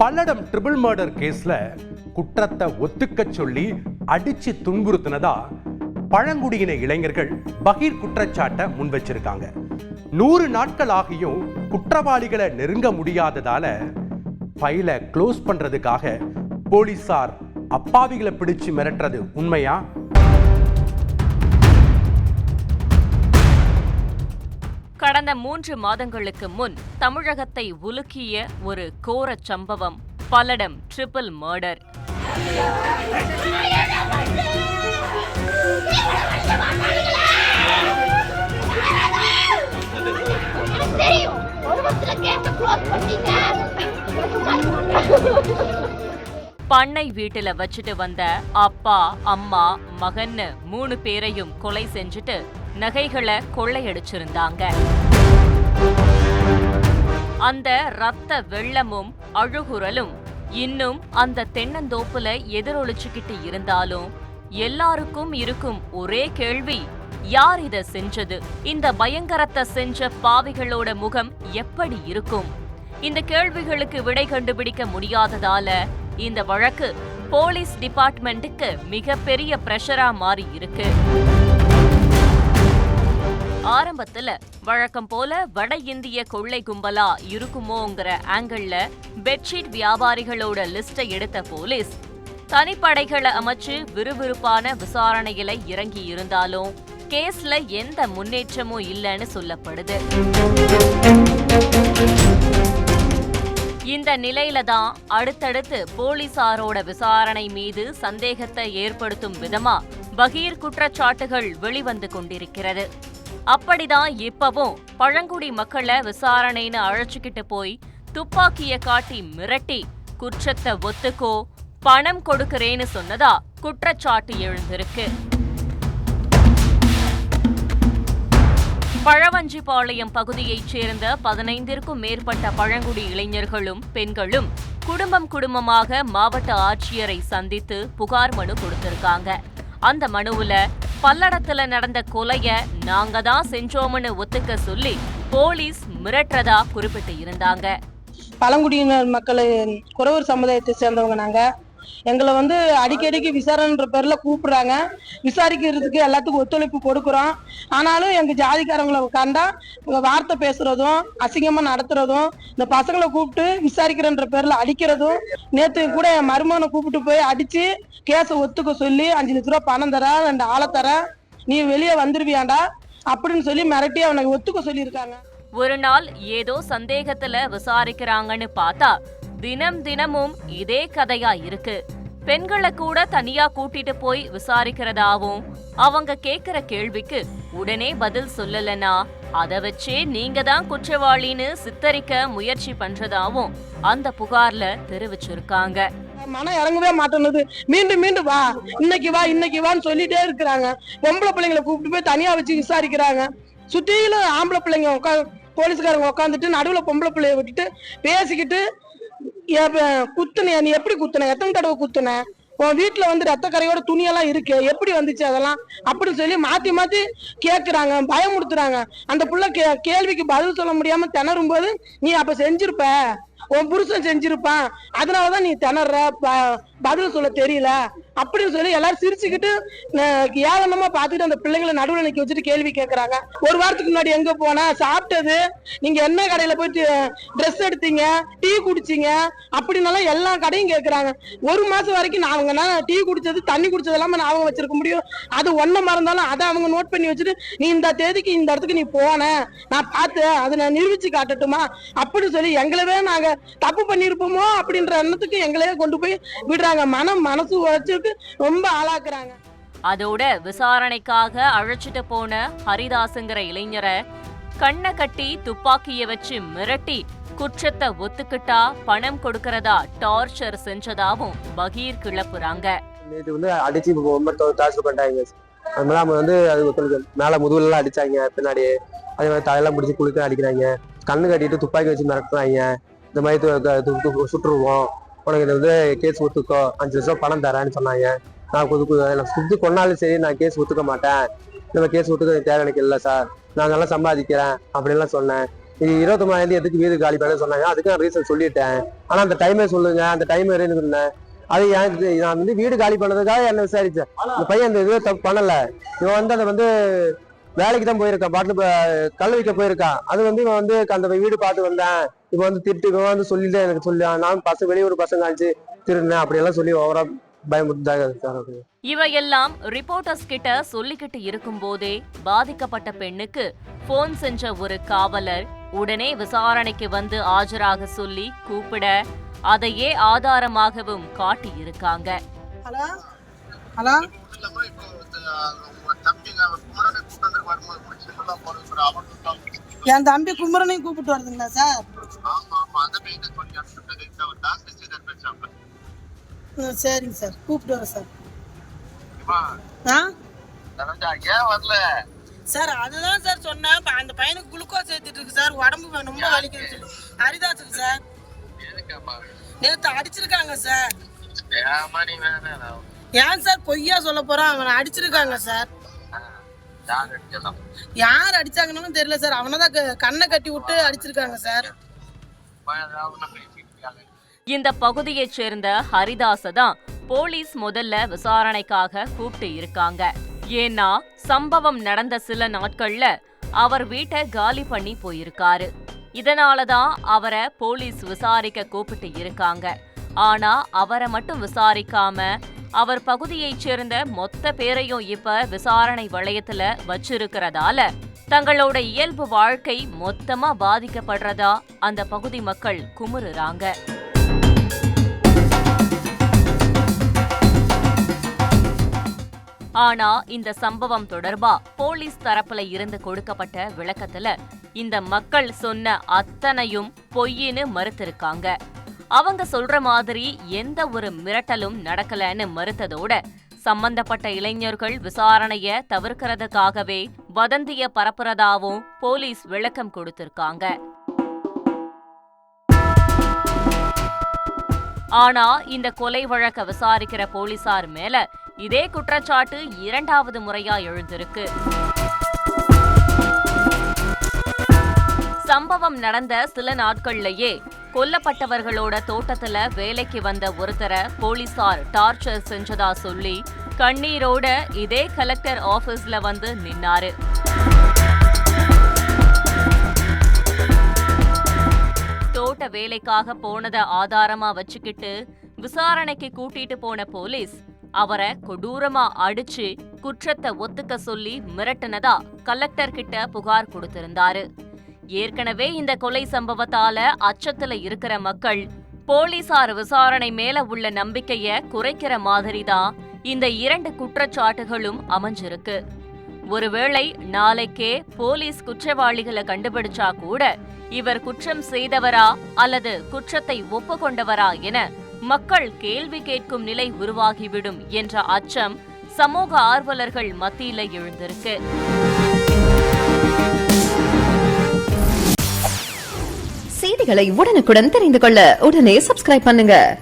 Palladam triple murder கேஸ்ல குற்றத்தை ஒத்துக்க சொல்லி அடிச்சு துன்புறுத்தினதா பழங்குடியின இளைஞர்கள் பகீர் குற்றச்சாட்டை முன் வச்சிருக்காங்க. நூறு நாட்கள் ஆகியும் குற்றவாளிகளை நெருங்க முடியாததால ஃபைலை க்ளோஸ் பண்றதுக்காக போலீசார் அப்பாவிகளை பிடிச்சு மிரட்டுறது உண்மையா? கடந்த மூன்று மாதங்களுக்கு முன் தமிழகத்தை உலுக்கிய ஒரு கோரச் சம்பவம் பல்லடம் ட்ரிபிள் மர்டர் பண்ணை வீட்டுல வச்சுட்டு வந்த அப்பா அம்மா மகன்னு மூணு பேரையும் கொலை செஞ்சுட்டு நகைகளை கொள்ளையடிச்சிருந்தாங்க. அந்த ரத்த வெள்ளமும் அழுகுரலும் இன்னும் அந்த தென்னந்தோப்புல எதிரொலிச்சுக்கிட்டு இருந்தாலும் எல்லாருக்கும் இருக்கும் ஒரே கேள்வி யார் இத செஞ்சது? இந்த பயங்கரத்தை செஞ்ச பாவிகளோட முகம் எப்படி இருக்கும்? இந்த கேள்விகளுக்கு விடை கண்டுபிடிக்க முடியாததால இந்த வழக்கு போலீஸ் டிபார்ட்மெண்ட்டுக்கு மிகப்பெரிய பிரஷரா மாறி இருக்கு. ஆரம்பத்துல வழக்கம் போல வட இந்திய கொள்ளை கும்பலா இருக்குமோங்கிற ஆங்கிள் பெட்ஷீட் வியாபாரிகளோட லிஸ்டை எடுத்த போலீஸ் தனிப்படைகளை அமைச்சு விறுவிறுப்பான விசாரணையில இறங்கி இருந்தாலும் கேஸ்ல எந்த முன்னேற்றமும் இல்லைன்னு சொல்லப்படுது. இந்த நிலையில தான் அடுத்தடுத்து போலீசாரோட விசாரணை மீது சந்தேகத்தை ஏற்படுத்தும் விதமா பகீர் குற்றச்சாட்டுகள் வெளிவந்து கொண்டிருக்கிறது. அப்படிதான் இப்பவும் பழங்குடி மக்களை விசாரணைன்னு அழைச்சிக்கிட்டு போய் துப்பாக்கிய காட்டி மிரட்டி குற்றத்தை ஒத்துக்கோ பணம் கொடுக்கிறேன்னு சொன்னதா குற்றச்சாட்டு எழுந்திருக்கு. பழவஞ்சிபாளையம் பகுதியைச் சேர்ந்த பதினைந்திற்கும் மேற்பட்ட பழங்குடி இளைஞர்களும் பெண்களும் குடும்பம் குடும்பமாக மாவட்ட ஆட்சியரை சந்தித்து புகார் மனு கொடுத்திருக்காங்க. அந்த மனுவுல பல்லடத்துல நடந்த கொலைய நாங்க தான் செஞ்சோம்னு ஒத்துக்க சொல்லி போலீஸ் மிரட்டுறதா குறிப்பிட்டு இருந்தாங்க. பழங்குடியினர் மக்கள் குறவர் சமுதாயத்தை சேர்ந்தவங்க நாங்க. எங்களை வந்து அடிக்கடிக்கு விசாரணைன்ற பேர்ல கூப்பிடுறாங்க. விசாரிக்கிறதுக்கு எல்லாத்துக்கும் ஒத்துழைப்பு கொடுக்குறோம். ஆனாலும் எங்க ஜாதிக்காரங்களை கண்டா வார்த்தை பேசுறதும் அசிங்கமா நடத்துறதும் இந்த பசங்களை கூப்பிட்டு விசாரிக்கிறன்ற பேர்ல அடிக்கிறதும் நேத்து கூட என் மருமகனை கூப்பிட்டு போய் அடிச்சு கேஸை ஒத்துக்க சொல்லி அஞ்சு லட்ச ரூபா பணம் தர ரெண்டு ஆளை தர நீ வெளியே வந்துருவியாண்டா? அப்படின்னு சொல்லி மிரட்டி அவனை ஒத்துக்க சொல்லியிருக்காங்க. ஒரு நாள் ஏதோ சந்தேகத்துல விசாரிக்கிறாங்கன்னு பார்த்தா தினம் தினமும் இதே கதையா இருக்கு பெண்களை கூட தனியா கூட்டிட்டு போய் விசாரிக்கிறதாவும் அவங்க கேக்குற கேள்விக்கு உடனே பதில் சொல்லலனா அத வச்சே நீங்க தான் குற்றவாளின்னு சித்தரிக்க முயற்சி பண்றதாவும் அந்த புகார்ல தெரிவிச்சிருக்காங்க. மனம் இறங்கவே மாட்டேன்னுது. மீண்டும் மீண்டும் வா. இன்னைக்கு வா இன்னைக்கு வான்னு சொல்லிட்டே இருக்கிறாங்க. பொம்பளை பிள்ளைங்களை கூப்பிட்டு போய் தனியா வச்சு விசாரிக்கிறாங்க. சுத்தியில ஆம்பளை பிள்ளைங்க உட்கா போலீஸ்காரங்க உட்காந்துட்டு நடுவுல பொம்பளை பிள்ளைய விட்டுட்டு பேசிக்கிட்டு எப்ப- குத்துன நீ எப்படி குத்துன? எத்தனை தடவை குத்துன? உன் வீட்டுல வந்து ரத்த கரையோட துணியெல்லாம் இருக்கு. எப்படி வந்துச்சு அதெல்லாம்? அப்படின்னு சொல்லி மாத்தி மாத்தி கேக்குறாங்க. பயமுறுத்துறாங்க. அந்த புள்ள கே கேள்விக்கு பதில் சொல்ல முடியாம திணறும் போது நீ அப்ப செஞ்சிருப்ப. உன் புருஷன் செஞ்சிருப்பான். அதனாலதான் நீ திணற ப- பதில் சொல்ல தெரியல. அப்படின்னு சொல்லி எல்லாரும் சிரிச்சுக்கிட்டு ஏளனமா பார்த்துட்டு அந்த பிள்ளைங்களை நடுவில் நிக்க வச்சுட்டு கேள்வி கேட்கறாங்க ஒரு வாரத்துக்கு முன்னாடி எங்க போனா சாப்பிட்டது. நீங்க என்ன கடையில போயிட்டு ட்ரெஸ் எடுத்தீங்க டீ குடிச்சீங்க அப்படின்னாலும் எல்லா கடையும் கேட்கறாங்க ஒரு மாசம் வரைக்கும் நான் அவங்க டீ குடிச்சது தண்ணி குடிச்சது எல்லாமே நான் அவங்க வச்சிருக்க முடியும். அது ஒன்ன மறந்தாலும் அதை அவங்க நோட் பண்ணி வச்சுட்டு நீ இந்த தேதிக்கு இந்த இடத்துக்கு நீ போன நான் பார்த்து அதை நான் நிரூபிச்சு காட்டட்டுமா? அப்படின்னு சொல்லி எங்களவே நாங்க தப்பு பண்ணிருப்போமோ அப்படின்ற எண்ணத்துக்கு எங்களையே கொண்டு போய் விடுறாங்க. மனம் மனசு உழைச்சிருக்கு. ரொம்ப ஆளாக்குறாங்க. அதோட விசாரணைக்காக அழைச்சிட்டு போன ஹரிதாசுங்கிற இளைஞரை கண்ணை கட்டி துப்பாக்கிய வச்சு மிரட்டி குற்றத்தை ஒத்துக்கிட்டா பணம் கொடுக்கறதா டார்ச்சர் செஞ்சதாவும் பகீர் கிளப்புறாங்க. நேற்று வந்து அடிச்சு ரொம்ப டார்ச்சர் பண்ணிட்டாங்க. அது மாதிரி அவங்க வந்து அது கொஞ்சம் மேலே முதுகுலாம் அடிச்சாங்க பின்னாடி அதே மாதிரி தலையெல்லாம் பிடிச்சி குளிக்க அடிக்கிறாங்க. கண்ணு கட்டிட்டு துப்பாக்கி வச்சு மிரட்டுறாங்க. இந்த மாதிரி சுட்டுருவோம். உனக்கு இது வந்து கேஸ் ஒத்துக்கோ. அஞ்சு லட்சம் பணம் தரேன்னு சொன்னாங்க. நான் கொது கொது- நான் சுத்தி கொண்டாலும் சரி நான் கேஸ் ஒத்துக்க மாட்டேன். நம்ம கேஸ் ஒத்துக்க தேவை எனக்கு இல்லை சார் நான் நல்லா சம்பாதிக்கிறேன் அப்படின்லாம் சொன்னேன். இது இருபத்தொம்பதாம் எதுக்கு வீடு காலி பண்ண சொன்னாங்க? அதுக்கு நான் ரீசன் சொல்லிட்டேன். ஆனா அந்த டைமே சொல்லுங்க. அந்த டைம் வரையும் சொன்னேன் அது எனக்கு நான் வந்து வீடு காலி பண்ணதுக்காக என்ன விசாரிச்சேன். இந்த பையன் அந்த இதுவே தப்பு பண்ணல. இவன் வந்து அதை வந்து வேலைக்கு தான் போயிருக்கான். பாட்டு கல் வைக்க போயிருக்கான். அது வந்து இவன் வந்து அந்த வீடு பார்த்து வந்தேன். இவன் வந்து திட்டு இவன் வந்து சொல்லிட்டு எனக்கு சொல்லி. நான் பசங்க வெளியூர் பசங்க அடிச்சு திருடினேன் அப்படியெல்லாம் சொல்லி ஓவரா அது இவையெல்லாம் ரிப்போர்ட்டர்ஸ் கிட்ட சொல்லிக்கிட்டு இருக்கும்போதே பாதிக்கப்பட்ட பெண்ணுக்கு போன் செஞ்ச ஒரு காவலர் உடனே விசாரணைக்கு வந்து ஆஜராக சொல்லி கூப்பிட அதையே ஆதாரமாகவும் காட்டி இருக்காங்க ஹலோ? ஹலோ? இப்போ என் தம்பி குமரனையும் கூப்பிட்டு வருதுங்களா சார்? சரிங்க சார். கூப்பிட்டு வரேன் சார். ஆ? ஏன் வரல? சார் அதுதான் சார் சொன்னேன். அந்த பையனுக்கு குளுக்கோஸ் ஏத்திட்டு இருக்கு சார். உடம்பு ரொம்ப வலிக்குது சொல்லி. ஹரிதாஸுக்கு சார். நேத்து அடிச்சிருக்காங்க சார். ஏன் சார் பொய்யா சொல்ல போறான் அவனை அடிச்சிருக்காங்க சார். யார் அடிச்சாங்கன்னு தெரியல சார். அவனை தான் கண்ணை கட்டி விட்டு அடிச்சிருக்காங்க சார். இந்த பகுதியைச் சேர்ந்த ஹரிதாஸ தான் போலீஸ் முதல்ல விசாரணைக்காக கூப்பிட்டு இருக்காங்க. ஏன்னா சம்பவம் நடந்த சில நாட்கள்ல அவர் வீட்டை காலி பண்ணி போயிருக்காரு. இதனால தான் அவரை போலீஸ் விசாரிக்க கூப்பிட்டு இருக்காங்க. ஆனா அவரை மட்டும் விசாரிக்காம அவர் பகுதியைச் சேர்ந்த மொத்த பேரையும் இப்ப விசாரணை வளையத்துல வச்சிருக்கிறதால தங்களோட இயல்பு வாழ்க்கை மொத்தமா பாதிக்கப்படுறதா அந்த பகுதி மக்கள் குமுறுறாங்க. ஆனா இந்த சம்பவம் தொடர்பா போலீஸ் தரப்புல இருந்து கொடுக்கப்பட்ட விளக்கத்துல இந்த மக்கள் சொன்ன அத்தனையும் பொய்ன்னு மறுத்திருக்காங்க. அவங்க சொல்ற மாதிரி எந்த ஒரு மிரட்டலும் நடக்கலன்னு மறுத்ததோட சம்பந்தப்பட்ட இளைஞர்கள் விசாரணைய தவிர்க்கிறதுக்காகவே வதந்திய பரப்புறதாவும் போலீஸ் விளக்கம் கொடுத்திருக்காங்க. ஆனா இந்த கொலை வழக்க விசாரிக்கிற போலீசார் மேல இதே குற்றச்சாட்டு இரண்டாவது முறையா எழுந்திருக்கு. சம்பவம் நடந்த சில நாட்கள்லயே கொல்லப்பட்டவர்களோட தோட்டத்துல வேலைக்கு வந்த ஒருத்தரை போலீசார் டார்ச்சர் செஞ்சதா சொல்லி கண்ணீரோட இதே கலெக்டர் ஆபீஸ்ல வந்து நின்னாரு. தோட்ட வேலைக்காக போனத ஆதாரமா வச்சுக்கிட்டு விசாரணைக்கு கூட்டிட்டு போன போலீஸ் அவரை கொடூரமா அடிச்சு குற்றத்தை ஒத்துக்க சொல்லி மிரட்டுனதா கலெக்டர் கிட்ட புகார் கொடுத்திருந்தாரு. ஏற்கனவே இந்த கொலை சம்பவத்தால அச்சத்துல இருக்கிற மக்கள் போலீசார் விசாரணை மேல உள்ள நம்பிக்கைய குறைக்கிற மாதிரிதான் இந்த இரண்டு குற்றச்சாட்டுகளும் அமைஞ்சிருக்கு. ஒருவேளை நாளைக்கே போலீஸ் குற்றவாளிகளை கண்டுபிடிச்சா கூட இவர் குற்றம் செய்தவரா அல்லது குற்றத்தை ஒப்புக்கொண்டவரா என மக்கள் கேள்வி கேட்கும் நிலை உருவாகிவிடும் என்ற அச்சம் சமூக ஆர்வலர்கள் மத்தியில எழுந்திருக்கு. செய்திகளை உடனுக்குடன் தெரிந்து கொள்ள உடனே சப்ஸ்கிரைப் பண்ணுங்க.